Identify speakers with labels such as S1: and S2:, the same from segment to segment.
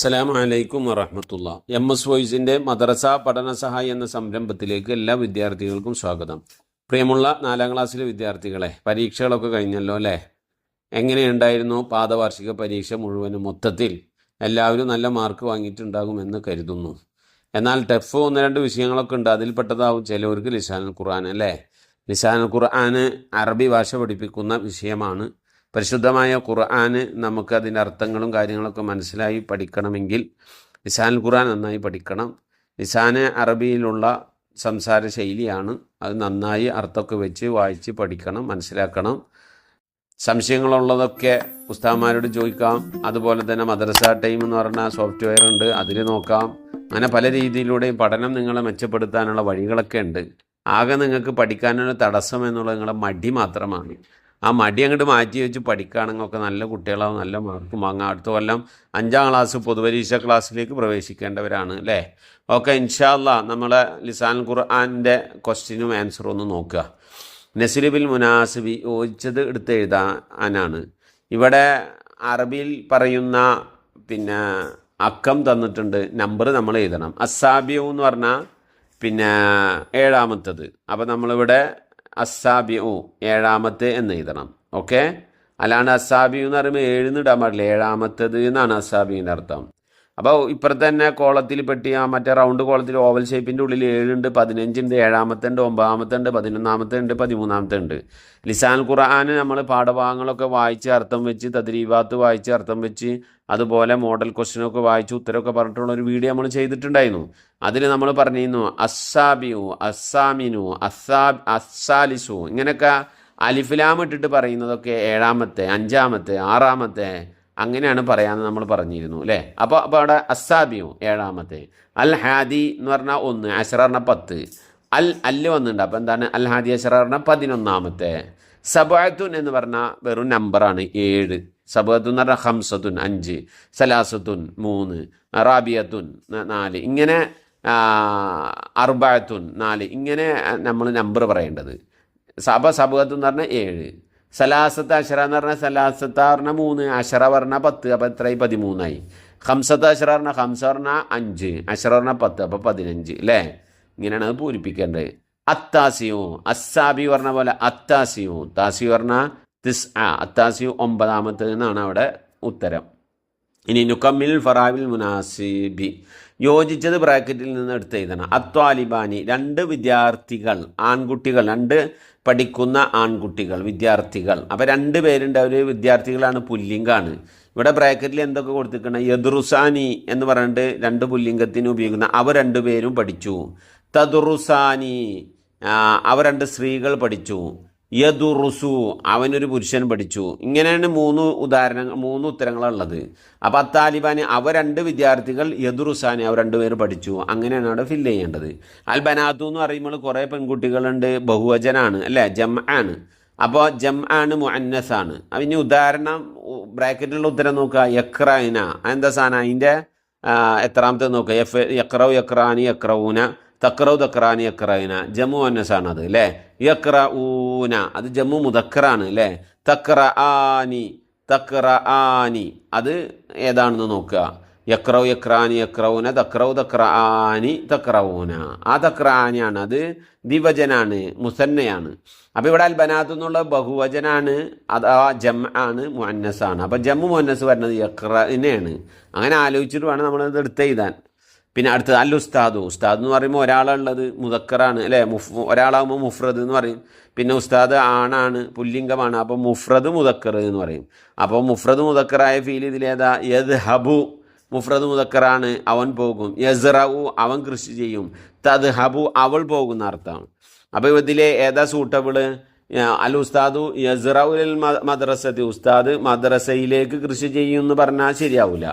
S1: അസ്സലാമു അലൈക്കും വറഹമത്തുള്ള. എം എസ് വോയിസിന്റെ മദ്രസ പഠന സഹായ എന്ന സംരംഭത്തിലേക്ക് എല്ലാ വിദ്യാർത്ഥികൾക്കും സ്വാഗതം. പ്രിയമുള്ള നാലാം ക്ലാസ്സിലെ വിദ്യാർത്ഥികളെ പരീക്ഷകളൊക്കെ കഴിഞ്ഞല്ലോ അല്ലേ? എങ്ങനെയുണ്ടായിരുന്നു പാദവാർഷിക പരീക്ഷ മുഴുവനും മൊത്തത്തിൽ? എല്ലാവരും നല്ല മാർക്ക് വാങ്ങിയിട്ടുണ്ടാകുമെന്ന് കരുതുന്നു. എന്നാൽ ടഫ് ഒന്ന് രണ്ട് വിഷയങ്ങളൊക്കെ ഉണ്ട്. അതിൽപ്പെട്ടതാവും ചിലവർക്ക് ലിസാനുൽ ഖുർആൻ അല്ലേ? ലിസാനുൽ ഖുർആൻ അറബി ഭാഷ പഠിപ്പിക്കുന്ന വിഷയമാണ് പരിശുദ്ധമായ ഖുർആന് നമുക്ക് അതിന്റെ അർത്ഥങ്ങളും കാര്യങ്ങളൊക്കെ മനസ്സിലായി പഠിക്കണമെങ്കിൽ നിസാൻ ഖുർആൻ നന്നായി പഠിക്കണം. നിസാൻ അറബിയിലുള്ള സംസാര ശൈലിയാണ്. അത് നന്നായി അർത്ഥമൊക്കെ വെച്ച് വായിച്ച് പഠിക്കണം മനസ്സിലാക്കണം. സംശയങ്ങളുള്ളതൊക്കെ ഉസ്താദ്മാരോട് ചോദിക്കാം. അതുപോലെ തന്നെ മദ്രസ ടൈം എന്ന് പറഞ്ഞ സോഫ്റ്റ്വെയർ ഉണ്ട് അതിൽ നോക്കാം. അങ്ങനെ പല രീതിയിലൂടെയും പഠനം നിങ്ങളെ മെച്ചപ്പെടുത്താനുള്ള വഴികളൊക്കെ ഉണ്ട്. ആകെ നിങ്ങൾക്ക് പഠിക്കാനുള്ള തടസ്സം എന്നുള്ളത് നിങ്ങളുടെ മടി മാത്രമാണ്. ആ മടി അങ്ങോട്ട് മാറ്റി വെച്ച് പഠിക്കുകയാണെങ്കിൽ ഒക്കെ നല്ല കുട്ടികളാവും നല്ല മാർക്ക് വാങ്ങാം അടുത്ത കൊല്ലം അഞ്ചാം ക്ലാസ് പൊതുപരീക്ഷ ക്ലാസ്സിലേക്ക് പ്രവേശിക്കേണ്ടവരാണ് അല്ലേ? ഓക്കെ ഇൻഷാല്ല നമ്മളെ ലിസാൻ ഖുർആാനിന്റെ ക്വസ്റ്റ്യനും ആൻസറും ഒന്ന് നോക്കുക. നസിലിബിൽ മുനാസിബി യോജിച്ചത് എടുത്ത് എഴുതാനാണ്. ഇവിടെ അറബിയിൽ പറയുന്ന പിന്നെ അക്കം തന്നിട്ടുണ്ട്. നമ്പർ നമ്മൾ എഴുതണം. അസാബിയു എന്ന് പറഞ്ഞാൽ പിന്നെ ഏഴാമത്തത്. അപ്പോൾ നമ്മളിവിടെ അസാബിയു ഏഴാമത്തെ എന്ന് എഴുതണം. ഓക്കെ അല്ലാണ്ട് അസാബിയു എന്ന് പറയുമ്പോൾ എഴുന്നിടാൻ പാടില്ല. ഏഴാമത്തത് എന്നാണ് അസാബിയുടെ അർത്ഥം. അപ്പോൾ ഇപ്പുറത്ത് തന്നെ കോളത്തിൽ പെട്ടി ആ മറ്റേ റൗണ്ട് കോളത്തിൽ ഓവൽ ഷേപ്പിന്റെ ഉള്ളിൽ ഏഴുണ്ട് പതിനഞ്ചുണ്ട് ഏഴാമത്തെ ഉണ്ട് ഒമ്പതാമത്തെ ഉണ്ട് പതിനൊന്നാമത്തെ ഉണ്ട് പതിമൂന്നാമത്തെ ഉണ്ട്. ലിസാൻ ഖുർആാന് നമ്മൾ പാഠഭാഗങ്ങളൊക്കെ വായിച്ച് അർത്ഥം വെച്ച് തദ്രീബാത്ത് വായിച്ച് അർത്ഥം വെച്ച് അതുപോലെ മോഡൽ ക്വസ്റ്റ്യനൊക്കെ വായിച്ച് ഉത്തരമൊക്കെ പറഞ്ഞിട്ടുള്ള ഒരു വീഡിയോ നമ്മൾ ചെയ്തിട്ടുണ്ടായിരുന്നു. അതിൽ നമ്മൾ പറഞ്ഞിരുന്നു അസ്സാബിയു അസ്സാമിനു അസ്സാ അസ്സാലിസു. ഇങ്ങനെയൊക്കെ അലിഫിലാം ഇട്ടിട്ട് പറയുന്നതൊക്കെ ഏഴാമത്തെ അഞ്ചാമത്തെ ആറാമത്തെ അങ്ങനെയാണ് പറയാമെന്ന് നമ്മൾ പറഞ്ഞിരുന്നു അല്ലേ? അപ്പോൾ അപ്പോൾ അവിടെ അസാബിയു ഏഴാമത്തെ. അൽ ഹാദി എന്ന് പറഞ്ഞാൽ ഒന്ന് അഷറ പത്ത്. അൽ അല്ല് വന്നിട്ടുണ്ട് അപ്പോൾ എന്താണ്? അൽ ഹാദി അഷറ പതിനൊന്നാമത്തെ. സബാത്തുൻ എന്ന് പറഞ്ഞാൽ വെറും നമ്പറാണ് ഏഴ്. സബത്തുൻ എന്ന് പറഞ്ഞാൽ ഹംസത്തുൻ അഞ്ച്. സലാസത്തുൻ മൂന്ന്. റാബിയത്തുൻ നാല്. ഇങ്ങനെ അർബാത്തുൻ നാല്. ഇങ്ങനെ നമ്മൾ നമ്പർ പറയേണ്ടത്. സബ സബത്ത് എന്ന് പറഞ്ഞാൽ ഏഴ്. സലാസത്ത് അഷറ എന്ന് പറഞ്ഞാൽ സലാസത്ത പറഞ്ഞാൽ മൂന്ന് അഷറ പറഞ്ഞാൽ പത്ത് അപ്പോൾ എത്രയായി? പതിമൂന്നായി. ഹംസത്ത് അഷറ പറഞ്ഞാൽ ഹംസ പറഞ്ഞാൽ അഞ്ച് അഷറ പറഞ്ഞാൽ പത്ത് അപ്പോൾ പതിനഞ്ച് അല്ലേ ഇങ്ങനെയാണ് അത് പൂരിപ്പിക്കേണ്ടത്. അത്താസിയോ അസ്സാബി പറഞ്ഞ പോലെ അത്താസിയോ. താസി പറഞ്ഞാൽ തിസ് ആ അത്താസിയോ ഒമ്പതാമത്തെ എന്നാണ് അവിടെ ഉത്തരം. ഇനി നുക്കമ്മിൽ ഫറാവിൽ മുനാസിബി. യോജിച്ചത് ബ്രാക്കറ്റിൽ നിന്ന് എടുത്ത് എഴുതണം അത്വാലിബാനി രണ്ട് വിദ്യാർത്ഥികൾ ആൺകുട്ടികൾ രണ്ട് പഠിക്കുന്ന ആൺകുട്ടികൾ വിദ്യാർത്ഥികൾ. അപ്പോൾ രണ്ട് പേരുണ്ട്. അവർ വിദ്യാർത്ഥികളാണ് പുല്ലിംഗാണ്. ഇവിടെ ബ്രാക്കറ്റിൽ എന്തൊക്കെ കൊടുത്തിരിക്കണം? യദുറുസാനി എന്ന് പറഞ്ഞിട്ട് രണ്ട് പുല്ലിംഗത്തിന് ഉപയോഗിക്കുന്ന അവർ രണ്ടുപേരും പഠിച്ചു. തദുറുസാനി അവർ രണ്ട് സ്ത്രീകൾ പഠിച്ചു. യദുറുസു അവനൊരു പുരുഷൻ പഠിച്ചു. ഇങ്ങനെയാണ് മൂന്ന് ഉദാഹരണങ്ങൾ മൂന്ന് ഉത്തരങ്ങളുള്ളത് അപ്പോൾ അത്താലിബാന് അവ രണ്ട് വിദ്യാർത്ഥികൾ യദുറുസാനി അവർ രണ്ടുപേർ പഠിച്ചു. അങ്ങനെയാണ് അവിടെ ഫില്ല് ചെയ്യേണ്ടത്. അൽ ബനാത്തു എന്ന് പറയുമ്പോൾ കുറേ പെൺകുട്ടികളുണ്ട് ബഹുവചനാണ് അല്ലേ? ജം ആണ് അപ്പോൾ ജം ആണ് മുഅന്നസാണ് ഇനി ഉദാഹരണം ബ്രാക്കറ്റിലുള്ള ഉത്തരം നോക്കുക. യക്രൈന എന്താ സാധനം? അതിന്റെ എത്രാമത്തെ നോക്കുക. യഫ് യക്രവ് യക്രാനി യക്രൂന തക്രവ് തക്രാനി യക്രൈന ജമ്മു അന്നസാണ് അത് അല്ലേ യക്ര ഊന അത് ജമ്മു മുതക്കറാണ് അല്ലേ തക്ര ആനി തക്ര ആനി അത് ഏതാണെന്ന് നോക്കുക? യക്രൗ യക്രാനി യക്രൗന തക്രൗ തക്ര ആനി തക്രൌന ആ തക്ര ആനിയാണ് അത് ദിവചനാണ് മുസന്നയാണ്. അപ്പോൾ ഇവിടെ അൽബനാത്ത് എന്നുള്ള ബഹുവചനാണ് അത് ജം ആണ് മുന്നസാണ് അപ്പോൾ ജമ്മു മുന്നസ് വരുന്നത് യക്രനെയാണ് അങ്ങനെ ആലോചിച്ചിട്ട് വേണം നമ്മളത് എടുത്ത് എഴുതാൻ. പിന്നെ അടുത്തത് അൽ ഉസ്താദ്. ഉസ്താദ് എന്ന് പറയുമ്പോൾ ഒരാളുള്ളത് മുതക്കറാണ് അല്ലേ? മുഫ് ഒരാളാകുമ്പോൾ മുഫ്രദ് എന്ന് പറയും. പിന്നെ ഉസ്താദ് ആണാണ് പുല്ലിംഗമാണ്. അപ്പോൾ മുഫ്രദ് മുതക്കർ എന്ന് പറയും. അപ്പോൾ മുഫ്രദ് മുതക്കറായ ഫീൽ ഇതിലേതാ യദ് ഹബു മുഫ്രദ് മുതക്കറാണ് അവൻ പോകും. യസ്റവു അവൻ കൃഷി ചെയ്യും. തദ് ഹബു അവൾ പോകുന്ന അർത്ഥമാണ്. അപ്പോൾ ഇതിലെ ഏതാ സൂട്ടബിൾ അൽ ഉസ്താദു യസ്റവുൽ മദ്രസത്തി. ഉസ്താദ് മദ്രസയിലേക്ക് കൃഷി ചെയ്യും എന്ന് പറഞ്ഞാൽ ശരിയാവില്ല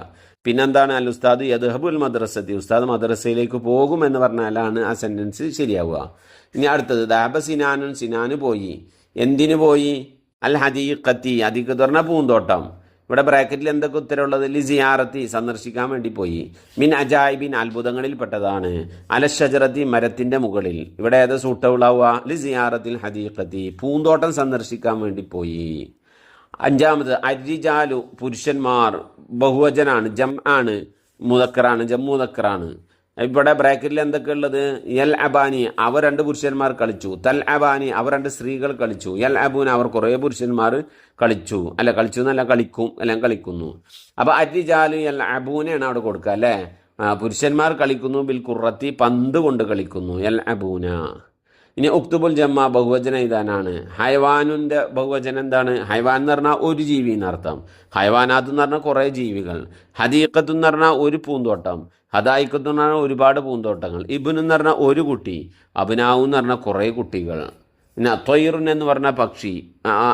S1: പിന്നെന്താണ്? അൽ ഉസ്താദ് യദ്ഹബുൽ മദ്രസത്തി ഉസ്താദ് മദ്രസയിലേക്ക് പോകും എന്ന് പറഞ്ഞാലാണ് ആ സെന്റൻസ് ശരിയാവുക. ഇനി അടുത്തത് ദാബ സിനാനുൻ സിനാന് പോയി. എന്തിനു പോയി? അൽ ഹദീഖത്തി അതിക്ക് തുറന്ന പൂന്തോട്ടം. ഇവിടെ ബ്രാക്കറ്റിൽ എന്തൊക്കെ ഉത്തരവുള്ളത്? ലിസിയാറത്തി സന്ദർശിക്കാൻ വേണ്ടി പോയി. മിൻ അജായിബിൻ അത്ഭുതങ്ങളിൽപ്പെട്ടതാണ്. അലഷജറത്തി മരത്തിന്റെ മുകളിൽ. ഇവിടെ ഏത് സൂട്ടബിളാവുക ലി സിയാറത്തിൽ ഹദീഖത്തി പൂന്തോട്ടം സന്ദർശിക്കാൻ വേണ്ടി പോയി. അഞ്ചാമത് അരിജാലു പുരുഷന്മാർ ബഹുവചനാണ് ജം ആണ് മുതക്കറാണ് ജമ്മുതക്കറാണ് ഇവിടെ ബ്രാക്കറ്റിൽ എന്തൊക്കെ ഉള്ളത്? യൽ അബാനി അവർ രണ്ട് പുരുഷന്മാർ കളിച്ചു. തൽ അബാനി അവർ രണ്ട് സ്ത്രീകൾ കളിച്ചു. യൽ അബൂൻ അവർ കുറേ പുരുഷന്മാർ കളിച്ചു. അല്ല കളിച്ചു എന്നല്ല കളിക്കും എല്ലാം കളിക്കുന്നു. അപ്പോൾ അരിജാലു യൽ അബൂനെയാണ് അവിടെ കൊടുക്കുക അല്ലേ? പുരുഷന്മാർ കളിക്കുന്നു ബിൽ കുറത്തി പന്ത് കൊണ്ട് കളിക്കുന്നു യൽ അബൂന. ഇനി ഉക്തുബുൽ ജമ്മ ബഹുവചനം ഇതാനാണ് ഹൈവാനുന്റെ ബഹുവചനം എന്താണ്? ഹൈവാൻ എന്ന് പറഞ്ഞാൽ ഒരു ജീവി എന്നർത്ഥം ഹൈവാനാത്ത് എന്ന് പറഞ്ഞാൽ കുറേ ജീവികൾ. ഹദീഖത്ത് എന്ന് പറഞ്ഞാൽ ഒരു പൂന്തോട്ടം. ഹദായിക്കത്ത് എന്ന് പറഞ്ഞാൽ ഒരുപാട് പൂന്തോട്ടങ്ങൾ. ഇബുൻ എന്ന് പറഞ്ഞാൽ ഒരു കുട്ടി. അബിനാവ് എന്ന് പറഞ്ഞാൽ കുറേ കുട്ടികൾ. പിന്നെ തൊയ്റുൻ എന്ന് പറഞ്ഞാൽ പക്ഷി.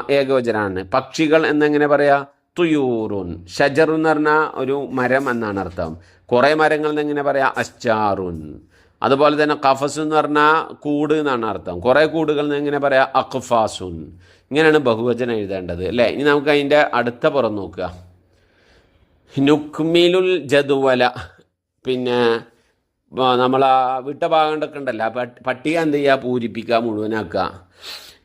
S1: ഏകവചനാണ്. പക്ഷികൾ എന്നെങ്ങനെ പറയാ? തുയൂറുൻ. ഷജറുൻ എന്ന് പറഞ്ഞാൽ ഒരു മരം എന്നാണ് അർത്ഥം. കുറേ മരങ്ങൾ എന്നെങ്ങനെ പറയാ? അശ്ചാറുൻ അതുപോലെ തന്നെ കഫസ് എന്ന് പറഞ്ഞാൽ കൂട് എന്നാണ് അർത്ഥം. കുറേ കൂടുകൾ എങ്ങനെ പറയാം അഖ്ഫാസുൻ. ഇങ്ങനെയാണ് ബഹുവചനം എഴുതേണ്ടത് അല്ലേ? ഇനി നമുക്ക് അതിന്റെ അടുത്ത പുറം നോക്കുക. നുക്മിലുൽ ജദുവല. പിന്നെ നമ്മൾ ആ വിട്ട ഭാഗങ്ങളൊക്കെ ഉണ്ടല്ലോ. പട്ടിക എന്ത് ചെയ്യുക പൂരിപ്പിക്കുക മുഴുവനാക്കുക.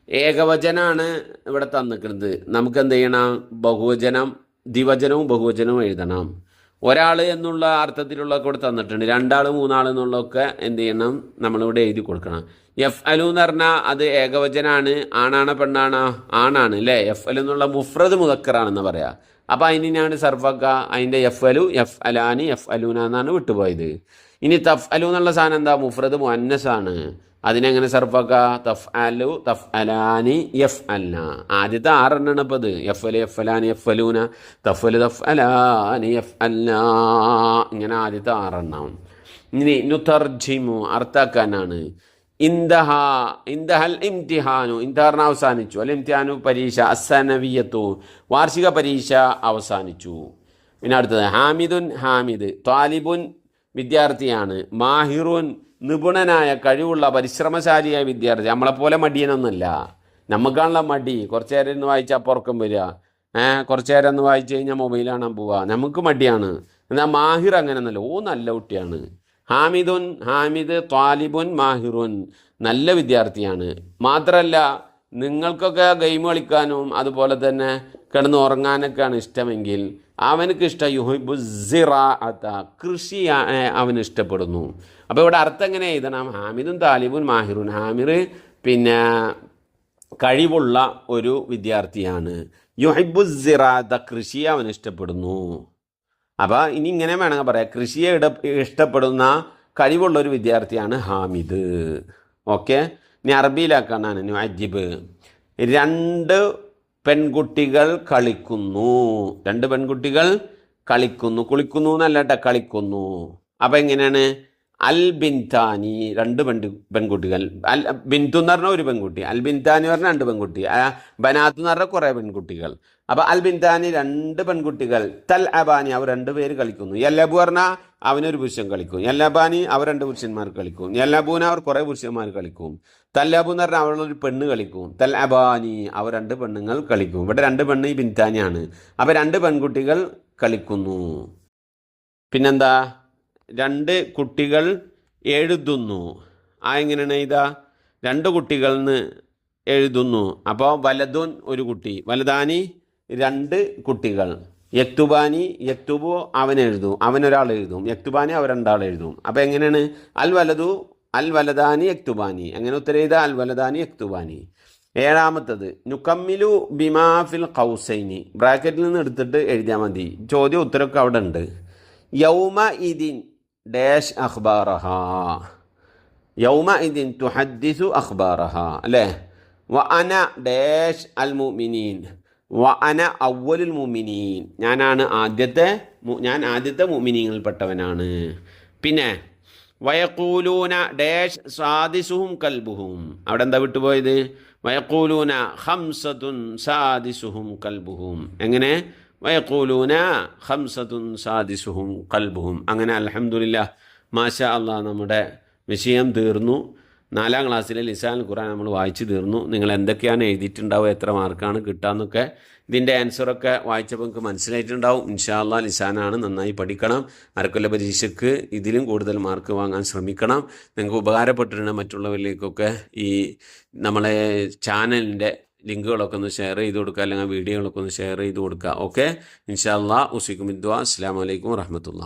S1: ഏകവചനാണ് ഇവിടെ തന്നിക്കുന്നത് നമുക്ക് എന്ത് ചെയ്യണം? ബഹുവചനം ദ്വിവചനവും ബഹുവചനവും എഴുതണം. ഒരാൾ എന്നുള്ള അർത്ഥത്തിലുള്ള കൂടെ തന്നിട്ടുണ്ട്. രണ്ടാൾ മൂന്നാൾ എന്നുള്ളതൊക്കെ എന്ത് ചെയ്യണം? നമ്മളിവിടെ എഴുതി കൊടുക്കണം. എഫ് അലു എന്ന് പറഞ്ഞാൽ അത് ഏകവചനാണ്. ആണാണ് പെണ്ണാണോ? ആണാണ് അല്ലേ? എഫ് അലു എന്നുള്ള മുഫ്രദ് മുതക്കറാണെന്ന് പറയാം. അപ്പോൾ അതിന് ഞാൻ സർഫക്ക അതിന്റെ എഫ് അലു എഫ് അലാനി എഫ് അലൂന എന്നാണ് വിട്ടുപോയത്. ഇനി തഫ് അലു എന്നുള്ള സാധനം എന്താ? മുഫ്രദ് മുഅന്നസാണ്. അതിനെങ്ങനെ സർഫക്ക? തഫ് അലു തഫ് അലാനി എഫ് അല്ല ആദ്യത്തെ ആറെണ്ണാണ് ഇപ്പോൾ ഇത്. എഫ് അലു അലാനി എഫ് അലൂന തഫ് അലു തഫ് അലാനി എഫ് അല്ല ഇങ്ങനെ ആദ്യത്തെ ആറെണ്ണം ഇനി നുതർജിമു അർത്ഥാക്കാനാണ്. ഇന്ദഹ ഇന്ദഹൽ ഇംതിഹാനു. ഇന്ദഹറിന് അവസാനിച്ചു. അല്ല ഇംതിഹാനു പരീക്ഷ അസനവിയത്തു വാർഷിക പരീക്ഷ അവസാനിച്ചു. പിന്നെ അടുത്തത് ഹാമിദുൻ ഹാമിദ്. താലിബുൻ വിദ്യാർത്ഥിയാണ്. മാഹിറുൻ നിപുണനായ കഴിവുള്ള പരിശ്രമശാലിയായ വിദ്യാർത്ഥി. നമ്മളെപ്പോലെ മടിയനൊന്നുമല്ല. നമുക്കാണല്ലോ മടി. കുറച്ച് നേരം ഒന്ന് വായിച്ചാൽ പുറക്കം വരിക. ഏഹ് കുറച്ച് നേരം ഒന്ന് വായിച്ചു കഴിഞ്ഞാൽ മൊബൈൽ കാണാൻ പോവുക. നമുക്ക് മടിയാണ്. എന്നാൽ മാഹിർ അങ്ങനെയൊന്നുമല്ല. ഓ നല്ല കുട്ടിയാണ്. ഹാമിദുൻ ഹാമിദ് ത്വാലിബുൻ മാഹിറുൻ നല്ല വിദ്യാർത്ഥിയാണ്. മാത്രമല്ല നിങ്ങൾക്കൊക്കെ ഗെയിം കളിക്കാനും അതുപോലെ തന്നെ കിടന്ന് ഉറങ്ങാനൊക്കെയാണ് ഇഷ്ടമെങ്കിൽ അവനക്ക് ഇഷ്ടം യുഹിബുസിറാത്ത കൃഷി കൃഷിയാണ് ഏ, അവന് ഇഷ്ടപ്പെടുന്നു അപ്പോൾ ഇവിടെ അർത്ഥം എങ്ങനെ എഴുതണം? ഹാമിദും താലിബുൻ മാഹിറുൻ ഹാമിർ പിന്നെ കഴിവുള്ള ഒരു വിദ്യാർത്ഥിയാണ്. യുഹിബുസിറാത്ത കൃഷി അവൻ ഇഷ്ടപ്പെടുന്നു. അപ്പോൾ ഇനി ഇങ്ങനെ വേണമെങ്കിൽ പറയാം. കൃഷിയെ ഇട ഇഷ്ടപ്പെടുന്ന കഴിവുള്ള ഒരു വിദ്യാർത്ഥിയാണ് ഹാമിദ്. ഓക്കെ? ഇനി അറബിയിലാക്കാനാണ് അജിബ് രണ്ട് പെൺകുട്ടികൾ കളിക്കുന്നു. രണ്ട് പെൺകുട്ടികൾ കളിക്കുന്നു. കുളിക്കുന്നു എന്നല്ലട്ടോ കളിക്കുന്നു. അപ്പം എങ്ങനെയാണ്? അൽ ബിൻതാനി രണ്ട് പെൺ പെൺകുട്ടികൾ. അൽ ബിന്തു എന്ന് പറഞ്ഞാൽ ഒരു പെൺകുട്ടി. അൽ ബിൻതാനി പറഞ്ഞാൽ രണ്ട് പെൺകുട്ടി. ബനാത്ത് എന്ന് പറഞ്ഞാൽ കുറേ പെൺകുട്ടികൾ. അപ്പോൾ അൽ ബിൻതാനി രണ്ട് പെൺകുട്ടികൾ. തൽ അബാനി അവർ രണ്ട് പേര് കളിക്കുന്നു. യല്ലബു പറഞ്ഞാൽ അവനൊരു പുരുഷൻ കളിക്കും. യല്ലബാനി അവർ രണ്ട് പുരുഷന്മാർ കളിക്കും. യല്ലബൂന അവർ കുറേ പുരുഷന്മാർ കളിക്കും. തല്ലബു എന്ന് പറഞ്ഞാൽ അവളൊരു പെണ്ണ് കളിക്കും. തൽ അബാനി അവർ രണ്ട് പെണ്ണുങ്ങൾ കളിക്കും. ഇവിടെ രണ്ട് പെണ്ണ് ഈ ബിൻതാനിയാണ് അപ്പോൾ രണ്ട് പെൺകുട്ടികൾ കളിക്കുന്നു. പിന്നെന്താ? രണ്ട് കുട്ടികൾ എഴുതുന്നു. ആ എങ്ങനെയാണ് ഇതാ രണ്ട് കുട്ടികൾ എഴുതുന്നു. അപ്പോൾ വലതുൻ ഒരു കുട്ടി. വലതാനി രണ്ട് കുട്ടികൾ. യക്തുബാനി യക്തുബു അവൻ എഴുതും. അവനൊരാൾ എഴുതും. യക്തുബാനി അവർ രണ്ടാൾ എഴുതും. അപ്പോൾ എങ്ങനെയാണ്? അൽ വലതു അൽ വലദാനി യക്തുബാനി. അങ്ങനെ ഉത്തരം ചെയ്ത അൽ വലദാനി യക്തുബാനി. ഏഴാമത്തത് നുക്കമ്മിലു ബിമാഫിൽ കൗസൈനി ബ്രാക്കറ്റിൽ നിന്ന് എടുത്തിട്ട് എഴുതിയാൽ മതി. ചോദ്യം ഉത്തരമൊക്കെ അവിടെ ഉണ്ട്. യൗമ ഇദിൻ ഡാഷ് അഖ്ബാറഹ. യൗമ ഇദിൻ തുഹദ്ദിസു അഖ്ബാറഹ. അല്ലേ? വ അന ഡാഷ് അൽ മുഅ്മിനീൻ. വ അന അവലുൽ മുഅ്മിനീൻ. ഞാനാണ് ആദ്യത്തെ ഞാൻ ആദ്യത്തെ മുമിനീങ്ങളിൽപ്പെട്ടവനാണ് പിന്നെ വയക്കൂലൂന ഡാഷ് സാദിസുഹും കൽബുഹും. അവിടെ എന്താ വിട്ടുപോയത്? വയക്കൂലൂന ഹംസതുൻ സാദിസുഹും കൽബുഹും. എങ്ങനെ? വയക്കൂലൂന ഹംസത്തുൻ സാദിസുഹും കൽബുഹും അങ്ങനെ അലഹമുല്ല മാഷ അള്ളാഹ് നമ്മുടെ വിഷയം തീർന്നു. നാലാം ക്ലാസ്സിലെ ലിസാൻ ഖുറാൻ നമ്മൾ വായിച്ചു തീർന്നു. നിങ്ങൾ എന്തൊക്കെയാണ് എഴുതിയിട്ടുണ്ടാവുക എത്ര മാർക്കാണ് കിട്ടാന്നൊക്കെ ഇതിന്റെ ആൻസറൊക്കെ വായിച്ചപ്പോൾ നിങ്ങൾക്ക് മനസ്സിലായിട്ടുണ്ടാവും. ഇൻഷാല്ല ലിസാനാണ് നന്നായി പഠിക്കണം. അരക്കൊല്ല പരീക്ഷയ്ക്ക് ഇതിലും കൂടുതൽ മാർക്ക് വാങ്ങാൻ ശ്രമിക്കണം. നിങ്ങൾക്ക് ഉപകാരപ്പെട്ടിട്ടുണ്ട് മറ്റുള്ളവരിലേക്കൊക്കെ ഈ നമ്മളെ ചാനലിന്റെ ലിങ്കുകളൊക്കെ ഒന്ന് ഷെയർ ചെയ്ത് കൊടുക്കുക അല്ലെങ്കിൽ വീഡിയോകളൊക്കെ ഒന്ന് ഷെയർ ചെയ്ത് കൊടുക്കുക. ഓക്കെ? ഇൻഷാല്ലാ ഉസിക്കും ഇദ്വാ അസ്സാം വലൈക്കും വറഹമത്തുള്ള